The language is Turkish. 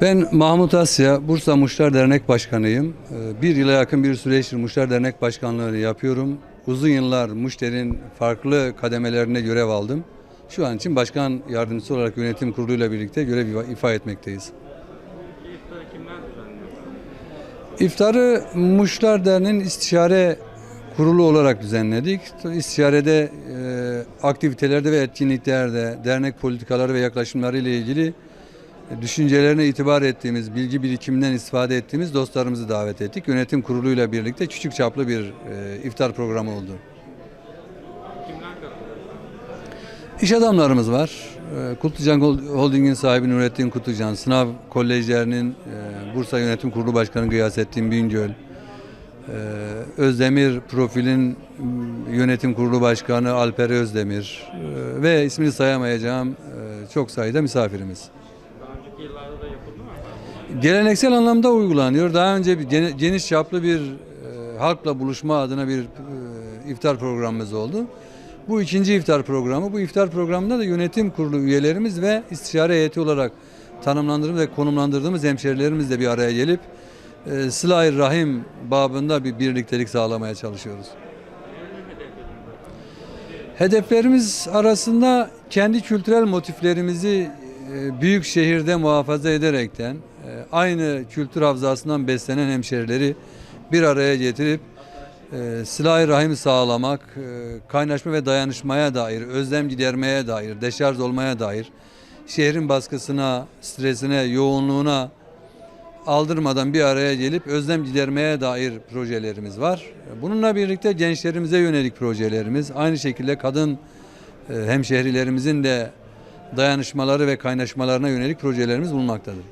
Ben Mahmut Asya, Bursa Muşlar Dernek Başkanıyım. Ee, Bir yıla yakın bir süreçtir Muşlar Dernek Başkanlığı'nı yapıyorum. Uzun yıllar Muşter'in farklı kademelerine görev aldım. Şu an için başkan yardımcısı olarak yönetim kuruluyla birlikte görev ifa- etmekteyiz. İftarı Muşlar Derneği'nin istişare kurulu olarak düzenledik. İstişarede e, aktivitelerde ve etkinliklerde dernek politikaları ve yaklaşımları ile ilgili düşüncelerine itibar ettiğimiz, bilgi birikiminden istifade ettiğimiz dostlarımızı davet ettik. Yönetim kuruluyla birlikte küçük çaplı bir e, iftar programı oldu. İş adamlarımız var. E, Kutlucan Holding'in sahibi Nurettin Kutlucan, Sınav Kolejlerinin e, Bursa Yönetim Kurulu Başkanı Gıyasettin Bingöl, Özdemir Profil'in Yönetim Kurulu Başkanı Alper Özdemir ve ismini sayamayacağım çok sayıda misafirimiz. Geleneksel anlamda uygulanıyor. Daha önce bir geniş çaplı bir e, halkla buluşma adına bir e, iftar programımız oldu. Bu ikinci iftar programı. Bu iftar programında da yönetim kurulu üyelerimiz ve istişare heyeti olarak tanımlandırdığımız ve konumlandırdığımız hemşerilerimizle bir araya gelip e, sıla rahim babında bir birliktelik sağlamaya çalışıyoruz. Hedeflerimiz arasında kendi kültürel motiflerimizi e, büyük şehirde muhafaza ederekten aynı kültür havzasından beslenen hemşerileri bir araya getirip e, silah rahim sağlamak, e, kaynaşma ve dayanışmaya dair, özlem gidermeye dair, deşarj olmaya dair, şehrin baskısına, stresine, yoğunluğuna aldırmadan bir araya gelip özlem gidermeye dair projelerimiz var. Bununla birlikte gençlerimize yönelik projelerimiz, aynı şekilde kadın e, hemşehrilerimizin de dayanışmaları ve kaynaşmalarına yönelik projelerimiz bulunmaktadır.